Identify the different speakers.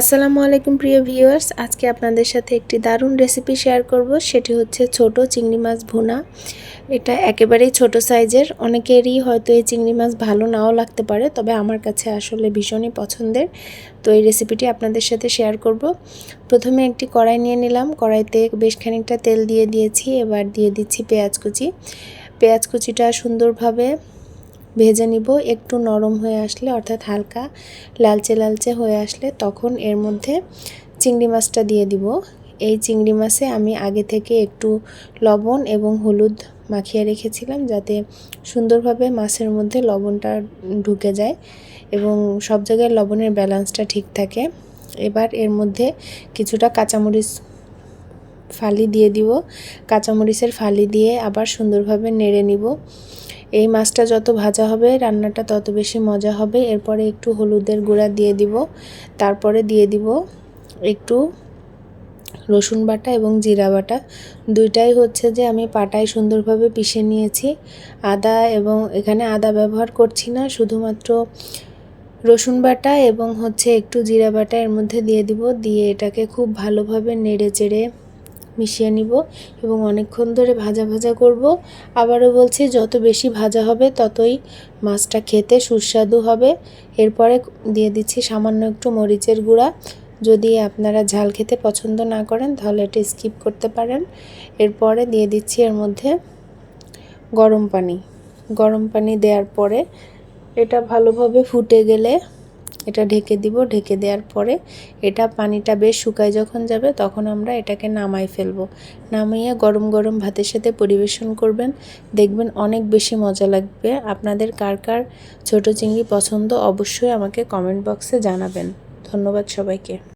Speaker 1: আসসালামু আলাইকুম প্রিয় ভিউয়ার্স, আজকে আপনাদের সাথে একটি দারুণ রেসিপি শেয়ার করব, সেটি হচ্ছে ছোট চিংড়ি মাছ ভুনা। এটা একেবারেই ছোট সাইজের, অনেকেরই হয়তো এই চিংড়ি মাছ ভালো নাও লাগতে পারে, তবে আমার কাছে আসলে ভীষণই পছন্দের। তো এই রেসিপিটি আপনাদের সাথে শেয়ার করব। প্রথমে একটি কড়াই নিয়ে নিলাম, কড়াইতে বেশ খানিকটা তেল দিয়ে দিয়েছি, এবার দিয়ে দিচ্ছি পেঁয়াজ কুচি। পেঁয়াজ কুচিটা সুন্দরভাবে ভেজে নিব। একটু নরম হয়ে আসলে, অর্থাৎ হালকা লালচে লালচে হয়ে আসলে তখন এর মধ্যে চিংড়ি মাছটা দিয়ে দিব। এই চিংড়ি মাছে আমি আগে থেকে একটু লবণ এবং হলুদ মাখিয়ে রেখেছিলাম যাতে সুন্দরভাবে মাছের মধ্যে লবণটা ঢুকে যায় এবং সব জায়গায় লবণের ব্যালেন্সটা ঠিক থাকে। এবার এর মধ্যে কিছুটা কাঁচামরিচ ফালি দিয়ে দিব। কাঁচামরিচের ফালি দিয়ে আবার সুন্দরভাবে নেড়ে নিব। এই মাছটা যত ভাজা হবে, রান্নাটা তত বেশি মজা হবে। এরপরে একটু হলুদের গুঁড়া দিয়ে দিব। তারপরে দিয়ে দিব একটু রসুন বাটা এবং জিরা বাটা। দুইটাই হচ্ছে যে আমি পাটায় সুন্দরভাবে পিষে নিয়েছি। আদা এবং এখানে আদা ব্যবহার করছি না, শুধুমাত্র রসুন বাটা এবং হচ্ছে একটু জিরা বাটা এর মধ্যে দিয়ে দিব। দিয়ে এটাকে খুব ভালোভাবে নেড়ে চেড়ে মিশিয়ে নিব এবং অনেকক্ষণ ধরে ভাজা ভাজা করব। আবারও বলছি, যত বেশি ভাজা হবে, ততই মাছটা খেতে সুস্বাদু হবে। এরপরে দিয়ে দিচ্ছি সামান্য একটু মরিচের গুঁড়া। যদি আপনারা ঝাল খেতে পছন্দ না করেন, তাহলে এটা স্কিপ করতে পারেন। এরপরে দিয়ে দিচ্ছি এর মধ্যে গরম পানি। গরম পানি দেওয়ার পরে এটা ভালোভাবে ফুটে গেলে এটা ঢেকে দিব। ঢেকে দেওয়ার পরে এটা পানিটা বেশ শুকায় যখন যাবে তখন আমরা এটাকে নামাই ফেলব। নামিয়ে গরম গরম ভাতের সাথে পরিবেশন করবেন। দেখবেন অনেক বেশি মজা লাগবে। আপনাদের কার কার ছোটো চিংড়ি পছন্দ অবশ্যই আমাকে কমেন্ট বক্সে জানাবেন। ধন্যবাদ সবাইকে।